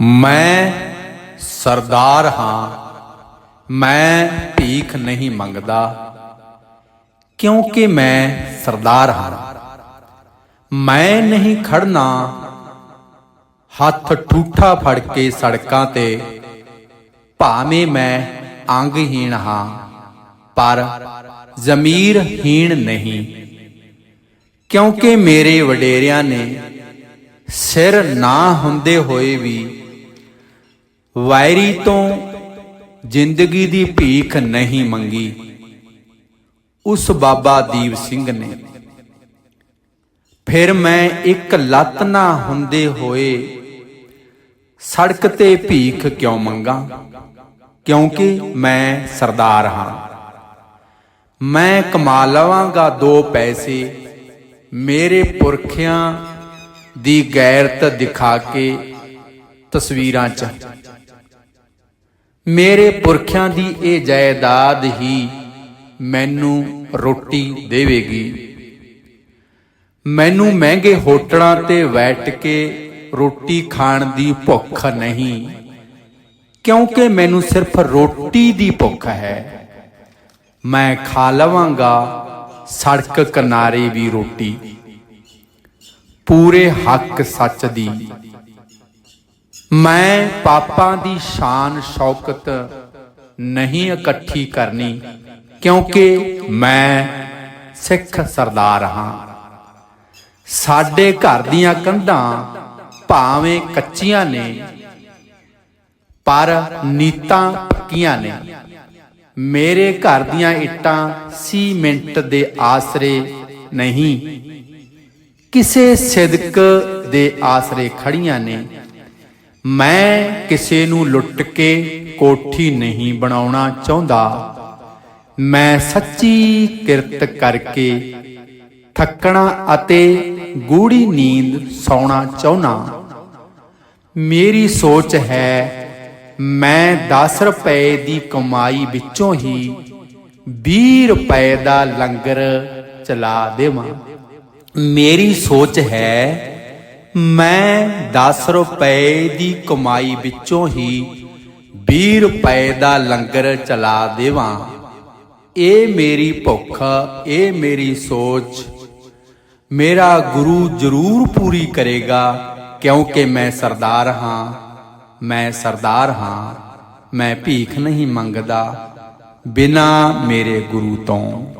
ਮੈਂ ਸਰਦਾਰ ਹਾਂ। ਮੈਂ ਭੀਖ ਨਹੀਂ ਮੰਗਦਾ। ਕਿਉਂਕਿ ਮੈਂ ਸਰਦਾਰ ਹਾਂ। ਮੈਂ ਨਹੀਂ ਖੜਨਾ ਹੱਥ ਠੂਠਾ ਫੜ ਕੇ ਸੜਕਾਂ ਤੇ। ਭਾਵੇਂ ਮੈਂ ਅੰਗਹੀਣ ਹਾਂ, ਪਰ ਜ਼ਮੀਰ ਹੀਣ ਨਹੀਂ। ਕਿਉਂਕਿ ਮੇਰੇ ਵਡੇਰਿਆਂ ਨੇ ਸਿਰ ਨਾ ਹੁੰਦੇ ਹੋਏ ਵੀ ਵਾਇਰੀ ਤੋਂ ਜ਼ਿੰਦਗੀ ਦੀ ਭੀਖ ਨਹੀਂ ਮੰਗੀ। ਉਸ ਬਾਬਾ ਦੀਪ ਸਿੰਘ ਨੇ। ਫਿਰ ਮੈਂ ਇੱਕ ਲੱਤ ਨਾ ਹੁੰਦੇ ਹੋਏ ਸੜਕ ਤੇ ਭੀਖ ਕਿਉਂ ਮੰਗਾ? ਕਿਉਂਕਿ ਮੈਂ ਸਰਦਾਰ ਹਾਂ। ਮੈਂ ਕਮਾ ਲਵਾਂਗਾ ਦੋ ਪੈਸੇ ਮੇਰੇ ਪੁਰਖਿਆਂ ਦੀ ਗੈਰਤ ਦਿਖਾ ਕੇ ਤਸਵੀਰਾਂ 'ਚ। ਮੇਰੇ ਪੁਰਖਿਆਂ ਦੀ ਇਹ ਜਾਇਦਾਦ ਹੀ ਮੈਨੂੰ ਰੋਟੀ ਦੇਵੇਗੀ। ਮੈਨੂੰ ਮਹਿੰਗੇ ਹੋਟਲਾਂ ਤੇ ਬੈਠ ਕੇ ਰੋਟੀ ਖਾਣ ਦੀ ਭੁੱਖ ਨਹੀਂ, ਕਿਉਂਕਿ ਮੈਨੂੰ ਸਿਰਫ ਰੋਟੀ ਦੀ ਭੁੱਖ ਹੈ। ਮੈਂ ਖਾ ਲਵਾਂਗਾ ਸੜਕ ਕਿਨਾਰੇ ਵੀ ਰੋਟੀ। ਪੂਰੇ ਹੱਕ ਸੱਚ ਦੀ ਮੈਂ ਪਾਪਾਂ ਦੀ ਸ਼ਾਨ ਸ਼ੌਕਤ ਨਹੀਂ ਇਕੱਠੀ ਕਰਨੀ, ਕਿਉਂਕਿ ਮੈਂ ਸਿੱਖ ਸਰਦਾਰ ਹਾਂ। ਸਾਡੇ ਘਰ ਦੀਆਂ ਕੰਧਾਂ ਭਾਵੇਂ ਕੱਚੀਆਂ ਨੇ, ਪਰ ਨੀਤਾਂ ਪੱਕੀਆਂ ਨੇ। ਮੇਰੇ ਘਰ ਦੀਆਂ ਇੱਟਾਂ ਸੀਮੈਂਟ ਦੇ ਆਸਰੇ ਨਹੀਂ, ਕਿਸੇ ਸਿਦਕ ਦੇ ਆਸਰੇ ਖੜੀਆਂ ਨੇ। ਮੈਂ ਕਿਸੇ ਨੂੰ ਲੁੱਟ ਕੇ ਕੋਠੀ ਨਹੀਂ ਬਣਾਉਣਾ ਚਾਹੁੰਦਾ। ਮੈਂ ਸੱਚੀ ਕਿਰਤ ਕਰਕੇ ਥੱਕਣਾ ਅਤੇ ਗੂੜੀ ਨੀਂਦ ਸੌਣਾ ਚਾਹੁੰਨਾ ਮੇਰੀ ਸੋਚ ਹੈ, ਮੈਂ 10 ਰੁਪਏ ਦੀ ਕਮਾਈ ਵਿੱਚੋਂ ਹੀ 20 ਰੁਪਏ ਦਾ ਲੰਗਰ ਚਲਾ ਦੇਵਾਂ। ਮੇਰੀ ਸੋਚ ਹੈ ਮੈਂ 10 ਰੁਪਏ ਦੀ ਕਮਾਈ ਵਿੱਚੋਂ ਹੀ 20 ਰੁਪਏ ਦਾ ਲੰਗਰ ਚਲਾ ਦੇਵਾਂ। ਇਹ ਮੇਰੀ ਭੁੱਖ, ਇਹ ਮੇਰੀ ਸੋਚ। ਮੇਰਾ ਗੁਰੂ ਜ਼ਰੂਰ ਪੂਰੀ ਕਰੇਗਾ, ਕਿਉਂਕਿ ਮੈਂ ਸਰਦਾਰ ਹਾਂ। ਮੈਂ ਸਰਦਾਰ ਹਾਂ, ਮੈਂ ਭੀਖ ਨਹੀਂ ਮੰਗਦਾ ਬਿਨਾ ਮੇਰੇ ਗੁਰੂ ਤੋਂ।